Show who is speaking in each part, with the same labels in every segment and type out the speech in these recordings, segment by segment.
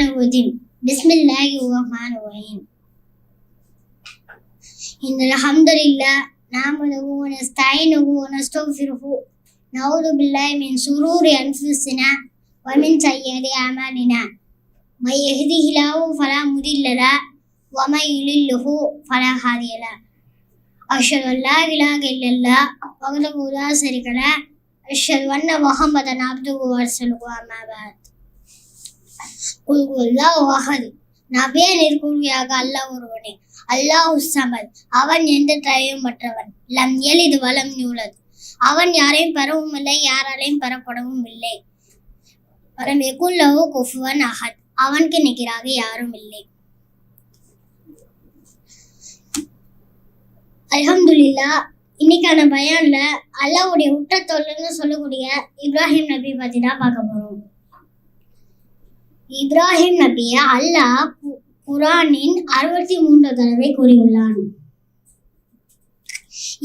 Speaker 1: الرجيم بسم الله الرحمن الرحيم إن الحمد لله نحمده ونستعينه ونستغفره نعوذ بالله من شرور أنفسنا ومن سيئات أعمالنا من يهده الله فلا مضل له ومن يضلله فلا هادي له أشهد أن لا إله إلا الله وحده لا شريك له أشهد أن محمدا عبده ورسوله أما بعد குல்கு அல்லாஹ் வஹது நவே நிற்குறியாக ஒருவனே. அல்லாஹ் சமத் அவன் எந்த தயவும் மற்றவன். லம் இது வளம் நூலது அவன் யாரையும் பரவும் இல்லை யாராலையும் பரப்படவும் இல்லை. வரம் எகுல்லவு குஃபுவன் அஹத். அவனுக்கு நிகராக யாரும் இல்லை. அலமதுல்லா இன்னைக்கான பயான்ல அல்லாவுடைய உற்ற சொல்லக்கூடிய இப்ராஹிம் நபி பத்தி தான் பார்க்க போறோம். இப்ராஹிம் நபிய அல்லாஹ் குரானின் அறுபத்தி மூன்று தடவை கூறியுள்ளான்.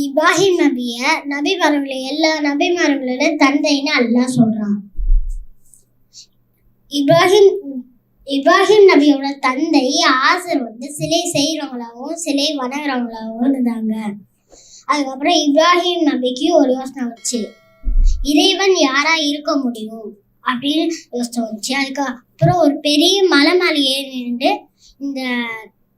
Speaker 1: இப்ராஹிம் நபிய நபிமார்களை எல்லா நபி மரங்களோட தந்தைன்னு அல்லாஹ் சொல்றான். இப்ராஹிம் இப்ராஹிம் நபியோட தந்தை ஆசர் வந்து சிலை செய்கிறவங்களாகவும் சிலை வணங்குறவங்களாகவும் இருந்தாங்க. அதுக்கப்புறம் இப்ராஹிம் நபிக்கு ஒரு யோசனை வச்சு இறைவன் யாரா இருக்க முடியும் அப்படின்னு யோசனை வந்துச்சு. அப்புறம் ஒரு பெரிய மலை மேலே ஏறி நின்று இந்த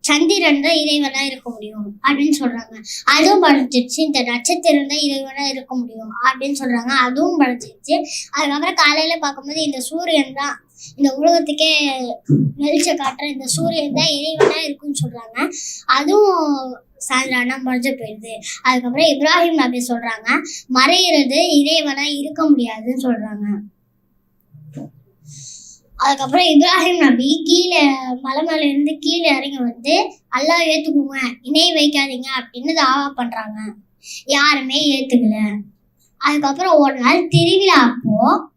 Speaker 1: சந்திரன் தான் இறைவனா இருக்க முடியும் அப்படின்னு சொல்றாங்க. அதுவும் படைச்சிருச்சு இந்த நட்சத்திரம் தான் இறைவனா இருக்க முடியும் அப்படின்னு சொல்றாங்க. அதுவும் படைச்சிருச்சு அதுக்கப்புறம் காலையில பார்க்கும்போது இந்த சூரியன் தான் இந்த உலகத்துக்கே வெளிச்ச காட்டுற இந்த சூரியன் தான் இறைவனா இருக்குன்னு சொல்றாங்க. அதுவும் சாயந்தரம் முடிஞ்சு போயிடுது. அதுக்கப்புறம் இப்ராஹிம் நபி சொல்றாங்க. மறையிறது இறைவனா இருக்க முடியாதுன்னு சொல்றாங்க. அதுக்கப்புறம் இப்ராஹிம் நபி கீழே மலை மேல இருந்து கீழே இறங்கி வந்து அல்லா ஏத்துக்குங்க. இணை வைக்காதீங்க. அப்படின்னு தாவா பண்றாங்க. யாருமே ஏத்துக்கல. அதுக்கப்புறம் ஒரு நாள் திருவிழா அப்போ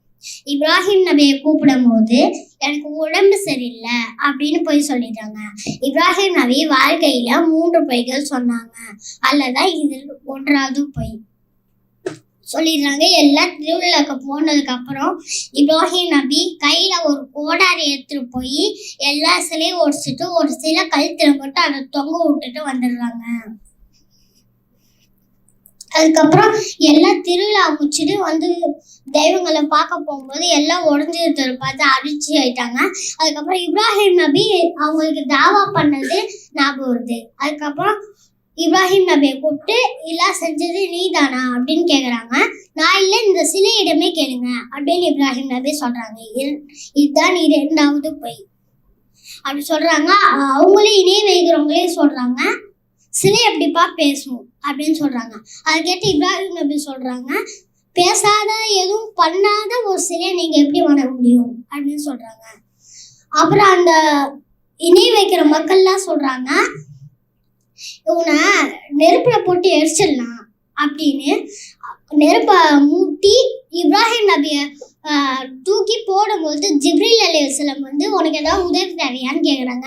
Speaker 1: இப்ராஹிம் நபியை கூப்பிடும் போது எனக்கு உடம்பு சரியில்லை. அப்படின்னு போய் சொல்லிட்டாங்க. இப்ராஹிம் நபி வாழ்க்கையில மூன்று பொய்கள் சொன்னாங்க. அல்லதான் இது ஒன்றாவது பொய். சொல்லிடுறாங்க எல்லாம் திருவிழாக்கு போனதுக்கு அப்புறம் இப்ராஹிம் நபி கையில ஒரு கோடாரி எடுத்துட்டு போய் எல்லா சிலையும் ஒடிச்சிட்டு ஒரு சிலை கழுத்துல போட்டு அதை தொங்க விட்டுட்டு வந்துடுறாங்க. அதுக்கப்புறம் எல்லாம் திருவிழா முடிச்சுட்டு வந்து தெய்வங்களை பார்க்க போகும்போது எல்லாம் உடஞ்சிருத்ததை பார்த்து அடிச்சு ஆயிட்டாங்க. அதுக்கப்புறம் இப்ராஹிம் நபி அவங்களுக்கு தாவா பண்ணது ஞாபகம் வருது. அதுக்கப்புறம் இப்ராஹிம் நபியை கூப்பிட்டு எல்லாம் செஞ்சது நீ தானா அப்படின்னு கேட்குறாங்க நான் இல்லை இந்த சிலையிடமே கேளுங்க அப்படின்னு இப்ராஹிம் நபி சொல்கிறாங்க இது- இதுதான் இரண்டாவது பொய். அப்படி சொல்கிறாங்க அவங்களே இணை வைக்கிறவங்களே சொல்கிறாங்க சிலை எப்படிப்பா பேசும் அப்படின்னு சொல்கிறாங்க அதை கேட்டு இப்ராஹிம் நபி சொல்கிறாங்க பேசாத எதுவும் பண்ணாத ஒரு சிலையை நீங்கள் எப்படி வணங்க முடியும்? அப்படின்னு சொல்கிறாங்க அப்புறம் அந்த இணை வைக்கிற மக்கள்லாம் சொல்கிறாங்க இவனை நெருப்புல போட்டு எரிச்சிடலாம் அப்படின்னு நெருப்பை மூட்டி இப்ராஹிம் நபிய தூக்கி போடும்போது ஜிப்ரில் அலைஹிஸ்ஸலாம் வந்து உனக்கு ஏதாவது உதவி தேவையான்னு கேக்குறாங்க.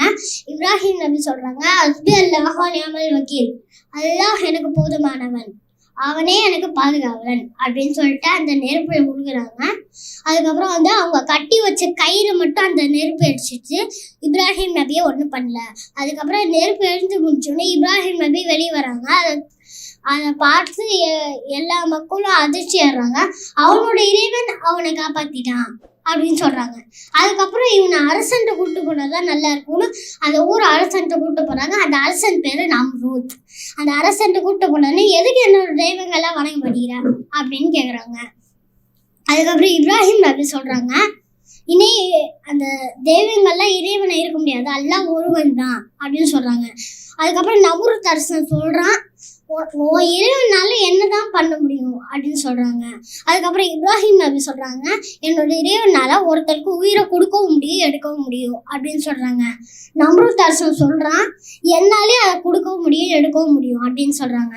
Speaker 1: இப்ராஹிம் நபி சொல்றாங்க அஸ்பி அல்லாஹ் நியாமல் வக்கீல். அல்லாஹ் எனக்கு போதுமானவன். அவனே எனக்கு பாதுகாவலன். அப்படின்னு சொல்லிட்டு அந்த நெருப்பை முழுகிறாங்க. அதுக்கப்புறம் வந்து அவங்க கட்டி வச்ச கயிறு மட்டும் அந்த நெருப்பு அடிச்சிச்சு இப்ராஹிம் நபியை ஒன்றும் பண்ணல. அதுக்கப்புறம் நெருப்பு எரிஞ்சு முடிச்சோடனே இப்ராஹிம் நபி வெளியே வராங்க. அதை அதை பார்த்து எ- எல்லா மக்களும் அதிர்ச்சி ஆடுறாங்க அவனோட இறைவன் அவனை காப்பாத்திட்டான் அப்படின்னு சொல்றாங்க. அதுக்கப்புறம் இவனை அரசன்ட்ட கூட்டு போனதா நல்லா இருக்கும்னு அந்த ஊர் அரசன்ட்ட கூட்டு போறாங்க. அந்த அரசன் பேரு நம்ரூத். அந்த அரசன்ட்ட கூட்டு போனோடனே எதுக்கு என்னோட தெய்வங்கள்லாம் வணங்க மாட்டேங்கிற அப்படின்னு கேக்குறாங்க. அதுக்கப்புறம் இப்ராஹிம் நபி சொல்றாங்க. இனி அந்த தெய்வங்கள்லாம் இறைவனை இருக்க முடியாது. எல்லாம் ஒருவன் தான் அப்படின்னு சொல்றாங்க. அதுக்கப்புறம் நபுருத் அரசன் சொல்றான். ஓ உன் இறைவனால என்னதான் பண்ண முடியும் அப்படின்னு சொல்றாங்க. அதுக்கப்புறம் இப்ராஹிம் நபி சொல்றாங்க. என்னோட இறைவனால ஒருத்தருக்கு உயிரை கொடுக்கவும் முடியும் எடுக்கவும் முடியும் அப்படின்னு சொல்றாங்க. நம்ருத் அரசன் சொல்றான். என்னாலே அதை கொடுக்கவும் முடியும் எடுக்கவும் முடியும் அப்படின்னு சொல்றாங்க.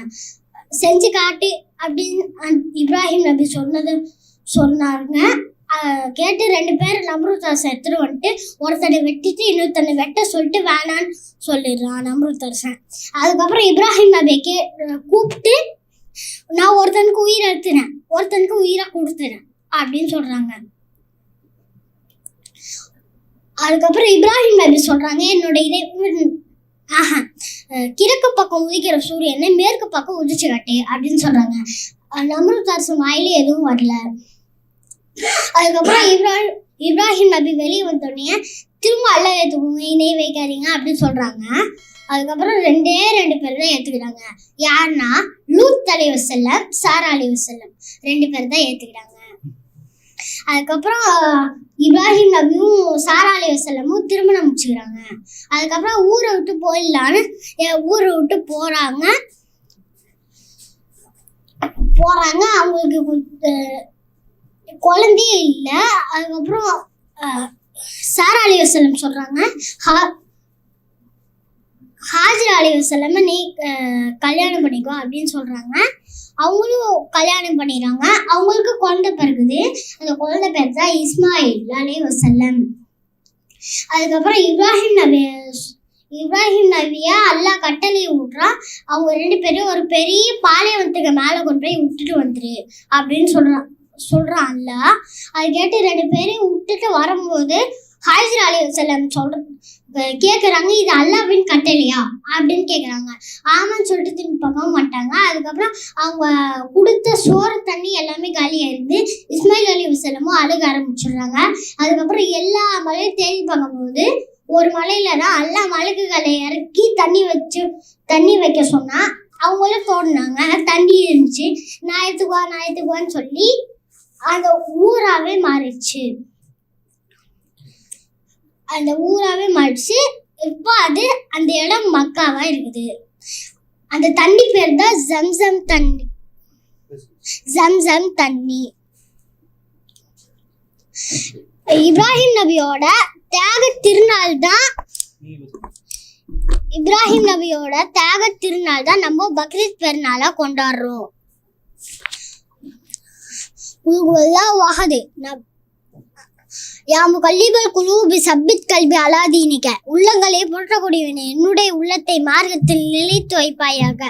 Speaker 1: செஞ்சு காட்டு அப்படின்னு இப்ராஹிம் நபி சொன்னது சொன்னாருங்க. கேட்டு ரெண்டு பேர் நம்ருத் எடுத்துட்டு வந்துட்டு ஒருத்தனை வெட்டிட்டு இன்னொருத்தனை வெட்ட சொல்லிட்டு வேணான்னு சொல்லிடுறான் நம்ருத் அதுக்கப்புறம் இப்ராஹிம் நபியை கே கூப்பிட்டு நான் ஒருத்தனுக்கு உயிரை எடுத்துனேன் ஒருத்தனுக்கு உயிரை கொடுத்துனேன் அப்படின்னு சொல்றாங்க. அதுக்கப்புறம் இப்ராஹிம் நபி சொல்றாங்க என்னோட இதை ஆஹா கிழக்கு பக்கம் உதிக்கிற சூரியனை மேற்கு பக்கம் உதிச்சு கட்டு அப்படின்னு சொல்றாங்க. அஹ் வாயிலே எதுவும் வரல. அதுக்கப்புறம் இப்ராஹிம் இப்ராஹிம் நபி வெளியே வந்தோடனே திரும்ப அல்ல ஏற்றுக்கோங்க இணை வைக்காதீங்க அப்படின்னு சொல்றாங்க. அதுக்கப்புறம் ரெண்டே ரெண்டு பேர் தான் ஏற்றுக்கிறாங்க யாருன்னா லூத் அலி வசல்லம் சாரா அலி வசல்லம் ரெண்டு பேர் தான் ஏற்றுக்கிறாங்க அதுக்கப்புறம் இப்ராஹிம் நபியும் சாரா அலி வசல்லமும் திருமணம் முடிச்சுக்கிறாங்க. அதுக்கப்புறம் ஊரை விட்டு போயிடலான்னு ஊரை விட்டு போறாங்க. போறாங்க. அவங்களுக்கு குழந்தையே இல்லை. அதுக்கப்புறம் சாரா அலி வசலம் சொல்றாங்க. ஹா- ஹாஜர் அலி வசல்லம நீ கல்யாணம் பண்ணிக்கோ அப்படின்னு சொல்றாங்க. அவங்களும் கல்யாணம் பண்ணிடுறாங்க அவங்களுக்கு குழந்தை பிறகுது அந்த குழந்தை பேர் தான் இஸ்மாயில் அலி வசல்லம் அதுக்கப்புறம் இப்ராஹிம் நபி இப்ராஹிம் நபியா அல்லாஹ் கட்டளை விட்றான் அவங்க ரெண்டு பேரும் ஒரு பெரிய பாலைவனத்துக்கு மேலே கொண்டு போய் விட்டுட்டு வந்துரு அப்படின்னு சொல்கிறான் சொல்கிறான் அல்லாஹ் அது கேட்டு ரெண்டு பேரையும் விட்டுட்டு வரும்போது ஹாஜர் அலி வசல்லம் சொல்ற கேட்குறாங்க இது அல்லாவின் கட்டளையா? அப்படின்னு கேட்குறாங்க ஆமான்னு சொல்லிட்டு திரும்பி பார்க்கவும் மாட்டாங்க. அதுக்கப்புறம் அவங்க கொடுத்த சோறு தண்ணி எல்லாமே காலியாயிருந்து இஸ்மாயில் அலி வசல்லமும் அழுக ஆரம்பிச்சிடுறாங்க. அதுக்கப்புறம் எல்லா மலையும் தேடி பார்க்கும்போது ஒரு மலையில தான் எல்லா மலைக்குகளை இறக்கி தண்ணி வச்சு தண்ணி வைக்க சொன்னா அவங்களும் தோணுனாங்க தண்ணி இருந்துச்சு. நான் எடுத்துக்குவா நான் எடுத்துக்குவான்னு சொல்லி அந்த ஊராகவே மாறிடுச்சு அந்த ஊராகவே மாறிடுச்சு இப்போ அது அந்த இடம் மக்காவாக இருக்குது. அந்த தண்ணி பேர் தான் ஜம்சம் தண்ணி. ஜம்சம் தண்ணி. இப்ராஹிம் நபியோட தியாக திருநாள் தான். இப்ராஹிம் நபியோட தியாக திருநாள் தான் நம்ம பக்ரீத் பெருநாளா கொண்டாடுறோம். உலகுவல்லா யாம் கல்லிபல் யா முகல்லிபல் சப்பித் கல்வி அலாதீனிக்க உள்ளங்களை போற்றக்கூடியவனே என்னுடைய உள்ளத்தை மார்க்கத்தில் நிலைத்து வைப்பாயாக.